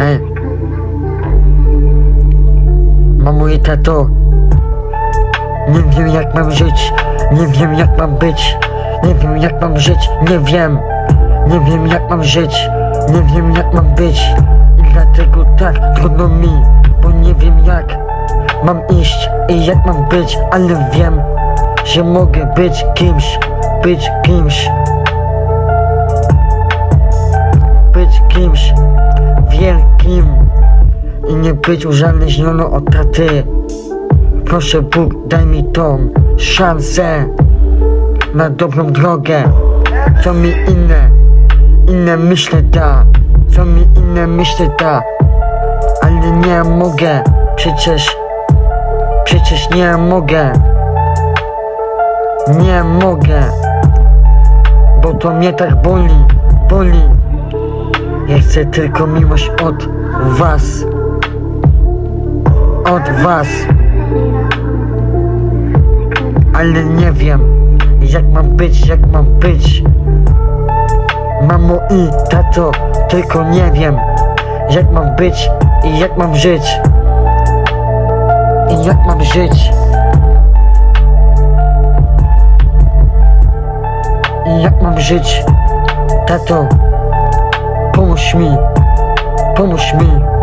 Ej. Mamo i tato. Nie wiem jak mam żyć. Nie wiem jak mam być. Nie wiem jak mam żyć. Nie wiem. Nie wiem jak mam żyć. Nie wiem jak mam być. I dlatego tak trudno mi. Bo nie wiem jak mam iść i jak mam być. Ale wiem, że mogę być kimś. Być kimś. Być kimś nie być uzależniony od taty. Proszę Bóg, daj mi tą szansę na dobrą drogę. Co mi inne, inne myśli da, co mi inne myśli da, ale nie mogę, przecież, przecież nie mogę, nie mogę, bo to mnie tak boli, boli. Ja chcę tylko miłość od was. Od was. Ale nie wiem, jak mam być, jak mam być. Mamo i tato, tylko nie wiem, jak mam być i jak mam żyć. I jak mam żyć. I jak mam żyć. Tato, Pomóż mi, pomóż mi.